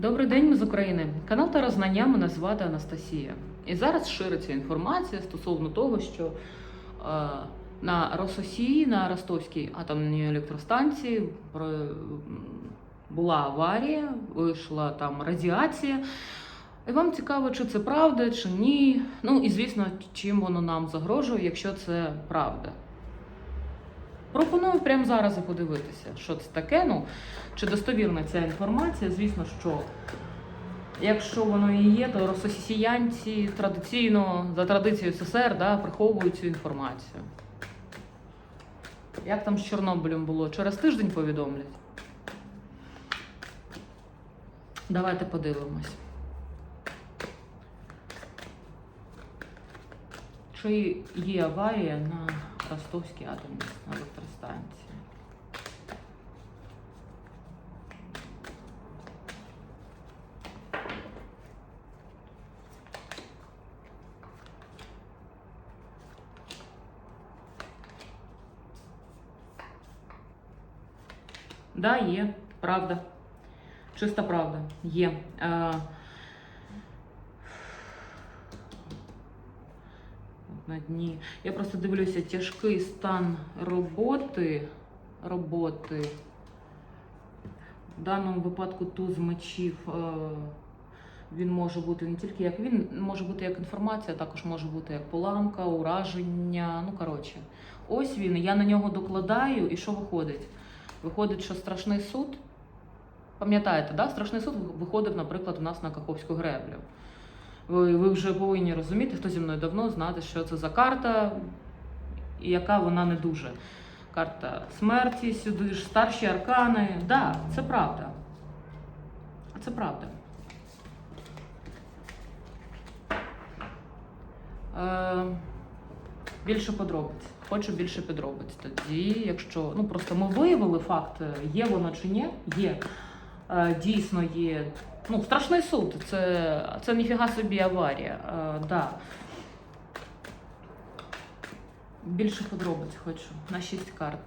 Добрий день, ми з України. Канал та Знання мене звати Анастасія. І зараз шириться інформація стосовно того, що е, на Рососії, на Ростовській атомній електростанції про- була аварія, вийшла там радіація. І вам цікаво, чи це правда, чи ні. Ну і звісно, чим воно нам загрожує, якщо це правда. Пропоную прямо зараз і подивитися, що це таке. Ну, чи достовірна ця інформація? Звісно, що якщо воно і є, то росіянці традиційно, за традицією СССР, да, приховують цю інформацію. Як там з Чорнобилем було? Через тиждень повідомлять. Давайте подивимось. Чи є аварія на Ростовській атомній електростанції? Да, є, правда. Чиста правда. Є. Е, дні. Я просто дивлюся тяжкий стан роботи. роботи. В даному випадку туз мечів. е, Він може бути не тільки як він може бути як інформація, а також може бути як поламка, ураження. Ну коротше, ось він. Я на нього докладаю, і що виходить? Виходить, що страшний суд. Пам'ятаєте, да? страшний суд виходив, наприклад, у нас на Каховську греблю. Ви, ви вже повинні розуміти, хто зі мною давно знати, що це за карта і яка вона не дуже. Карта смерті, сюди ж старші аркани. Так, да, це правда. Це правда. Е, більше подробиць. Хочу більше подробиць. Тоді, якщо ну просто ми виявили факт, є воно чи ні, є. Е, дійсно є. Ну, страшний суд, це, це ніфіга собі аварія. Е, да. Більше подробиць хочу на 6 карт.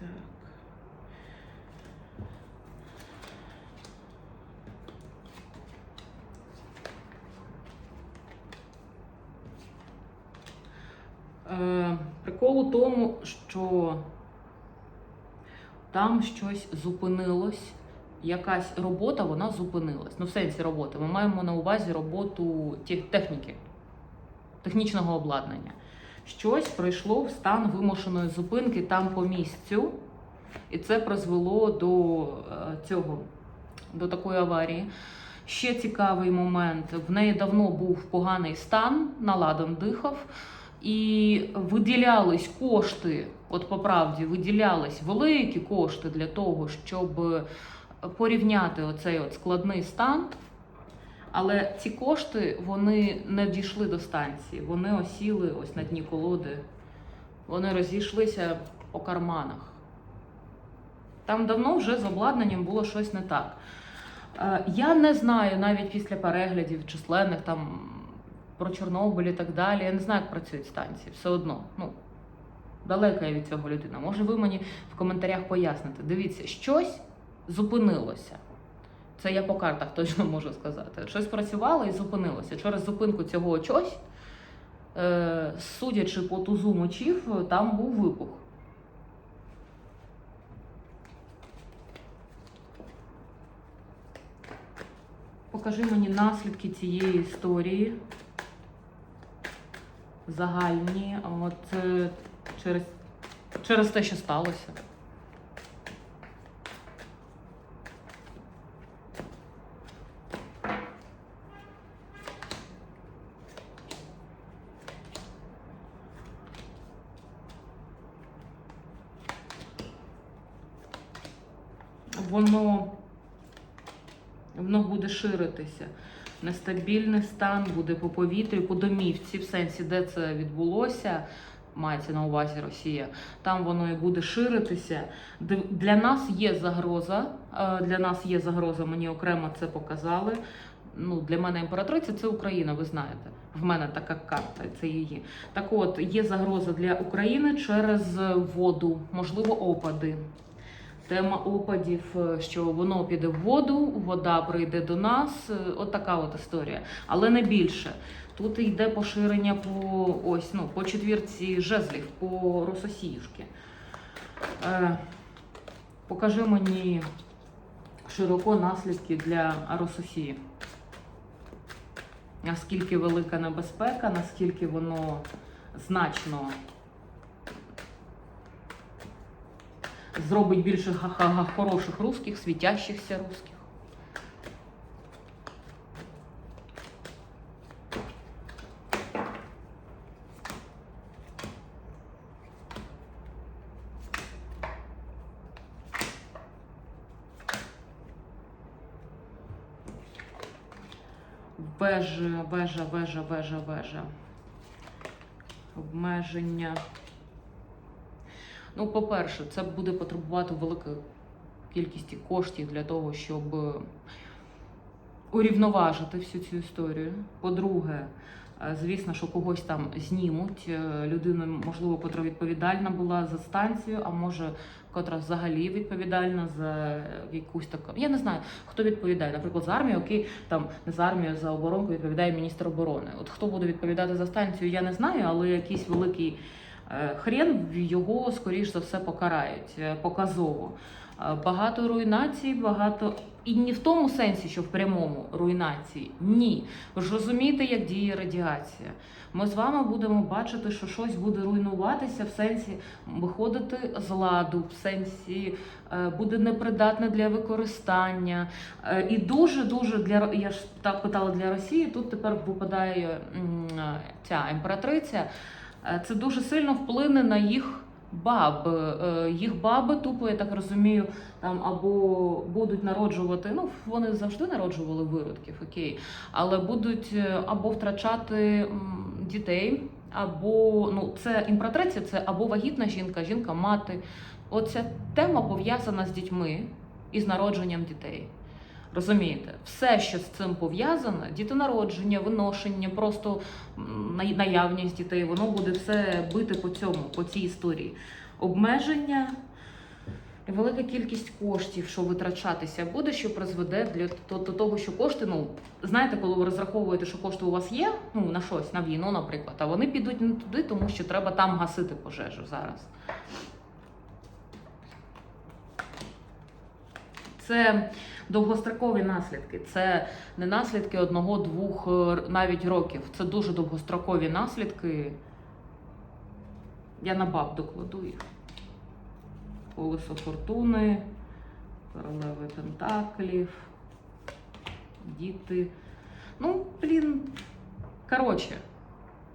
Так. Е, прикол у тому, що там щось зупинилось, якась робота, вона зупинилась. Ну, в сенсі роботи. Ми маємо на увазі роботу техніки, технічного обладнання. Щось прийшло в стан вимушеної зупинки там по місцю, і це призвело до е, цього, до такої аварії. Ще цікавий момент: в неї давно був поганий стан, наладом дихав. І виділялись кошти, от по правді, виділялись великі кошти для того, щоб порівняти оцей от складний стан. Але ці кошти вони не дійшли до станції, вони осіли ось на дні колоди, вони розійшлися по карманах. Там давно вже з обладнанням було щось не так. Е, Я не знаю навіть після переглядів численних там про Чорнобиль і так далі. Я не знаю, як працюють станції. Все одно. Ну, далека я від цього людина. Може, ви мені в коментарях поясните. Дивіться, щось зупинилося. Це я по картах точно можу сказати. Щось працювало і зупинилося. Через зупинку цього чогось, е, судячи по тузу мочів, там був вибух. Покажи мені наслідки цієї історії. Загальні, от е, через, через те, що сталося. Воно воно буде ширитися. Нестабільний стан буде по повітрю, по домівці, в сенсі, де це відбулося, мається на увазі Росія. Там воно і буде ширитися. Для нас є загроза. е, Для нас є загроза, мені окремо це показали. Ну, для мене імператриця це Україна, ви знаєте. В мене така карта, це її. Так от, є загроза для України через воду, можливо, опади. Тема опадів, е, що воно піде в воду, вода прийде до нас. е, От така от історія. Але не більше. Тут йде поширення по ось, ну, по четвірці жезлів, по Рососіюшки. Е, покажи мені широко наслідки для Рососії. Наскільки велика небезпека, наскільки воно значно зробить більше га-га-га хороших русських, світящихся русських. Вежа, вежа, вежа, вежа, вежа. Обмеження. Ну, по-перше, це буде потребувати великої кількості коштів для того, щоб урівноважити всю цю історію. По-друге, е, звісно, що когось там знімуть. Е, Людина, можливо, котра відповідальна була за станцію, а може, котра взагалі відповідальна за якусь таку. Я не знаю, хто відповідає. Наприклад, за армію, окей, там не за армію, за оборонку відповідає міністр оборони. От хто буде відповідати за станцію, я не знаю, але якийсь великий хрен його, скоріш за все, покарають е, показово. Е, Багато руйнацій, багато. І не в тому сенсі, що в прямому руйнації. Ні. Ви ж розумієте, як діє радіація. Ми з вами будемо бачити, що щось буде руйнуватися в сенсі виходити з ладу, в сенсі е, буде непридатне для використання. Е, І дуже дуже для я ж так питала для Росії. Тут тепер випадає е, ця імператриця. Е, Це дуже сильно вплине на їх баб. Е, Їх баби, тупо, я так розумію, там або будуть народжувати, ну вони завжди народжували виродків, окей, але будуть е, або втрачати дітей, або ну це імператриця, це або вагітна жінка, жінка-мати. Оця тема пов'язана з дітьми і з народженням дітей. Розумієте, все, що з цим пов'язане, дітонародження, виношення, просто наявність дітей, воно буде все бити по цьому, по цій історії. Обмеження і велика кількість коштів, що витрачатися буде, що призведе для до, того, що кошти, ну знаєте, коли ви розраховуєте, що кошти у вас є, ну на щось, на війну, наприклад, а вони підуть не туди, тому що треба там гасити пожежу зараз. Це довгострокові наслідки. Це не наслідки одного-двох е, навіть років. Це дуже довгострокові наслідки. Я на баб докладу їх. Колесо фортуни, королеви Пентаклів, діти. Ну, блін. Коротше,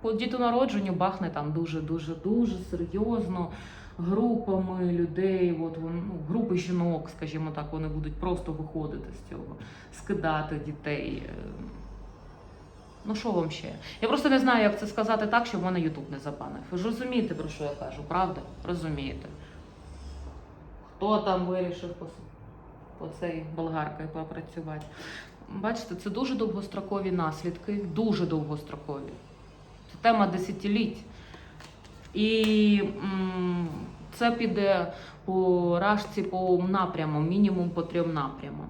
по дітонародженню бахне там дуже-дуже дуже серйозно групами людей, от ну, групи жінок, скажімо так, вони будуть просто виходити з цього, скидати дітей. Е, Ну, що вам ще? Я просто не знаю, як це сказати так, щоб мене Ютуб не забанив. Ви ж розумієте, про що я кажу, правда? Розумієте. Хто там вирішив по, по цей болгаркою попрацювати? Бачите, це дуже довгострокові наслідки, дуже довгострокові. Це тема десятиліть. І це піде по рашці по напрямам, мінімум по трьом напрямам.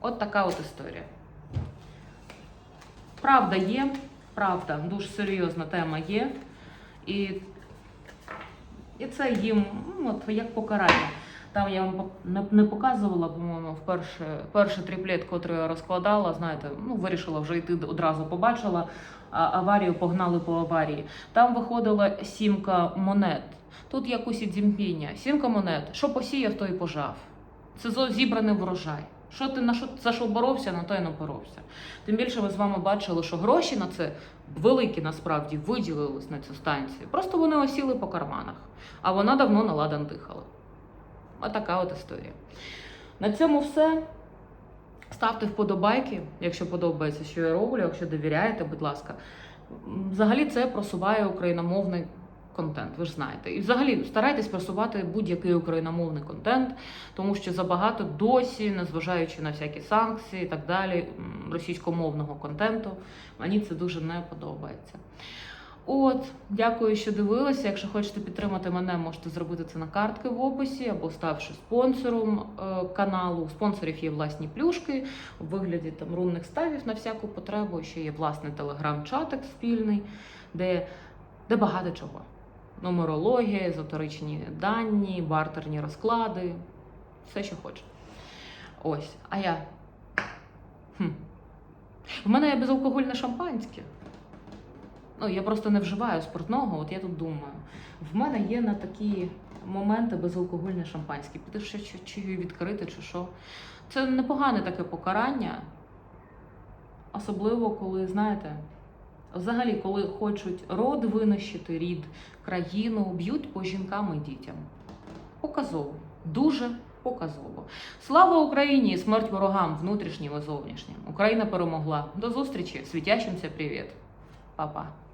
От така от історія. Правда є, правда, дуже серйозна тема є. І, і це їм ну, от, як покарання. Там я вам не, показувала, по-моєму, вперше перший тріплет, котрий я розкладала, знаєте, ну вирішила вже йти одразу побачила. А аварію погнали по аварії. Там виходила сімка монет. Тут як у Сі Сімка монет. Що посіяв, то і пожав. Це зібраний врожай. Що ти на що за що боровся, на то й напоровся. Тим більше ми з вами бачили, що гроші на це великі насправді виділились на цю станцію. Просто вони осіли по карманах, а вона давно на ладан дихала. Отака от історія. На цьому все. Ставте вподобайки, якщо подобається, що я роблю, якщо довіряєте, будь ласка. Взагалі це просуває україномовний контент, ви ж знаєте. І взагалі старайтесь просувати будь-який україномовний контент, тому що забагато досі, незважаючи на всякі санкції і так далі, російськомовного контенту. Мені це дуже не подобається. От, дякую, що дивилися. Якщо хочете підтримати мене, можете зробити це на картки в описі або ставши спонсором е, каналу. У спонсорів є власні плюшки у вигляді там рунних ставів на всяку потребу. Ще є власний телеграм-чатик спільний, де, де багато чого. Нумерологія, езотеричні дані, бартерні розклади, все, що хочеш. Ось, а я. Хм. В мене є безалкогольне шампанське. Ну, я просто не вживаю спиртного, от я тут думаю. В мене є на такі моменти безалкогольне шампанське. Піти ще чи, чи відкрити, чи що. Це непогане таке покарання. Особливо, коли, знаєте, взагалі, коли хочуть род винищити, рід, країну, б'ють по жінкам і дітям. Показово. Дуже показово. Слава Україні! Смерть ворогам, внутрішнім і зовнішнім. Україна перемогла. До зустрічі! Світящимся привіт! Па-па!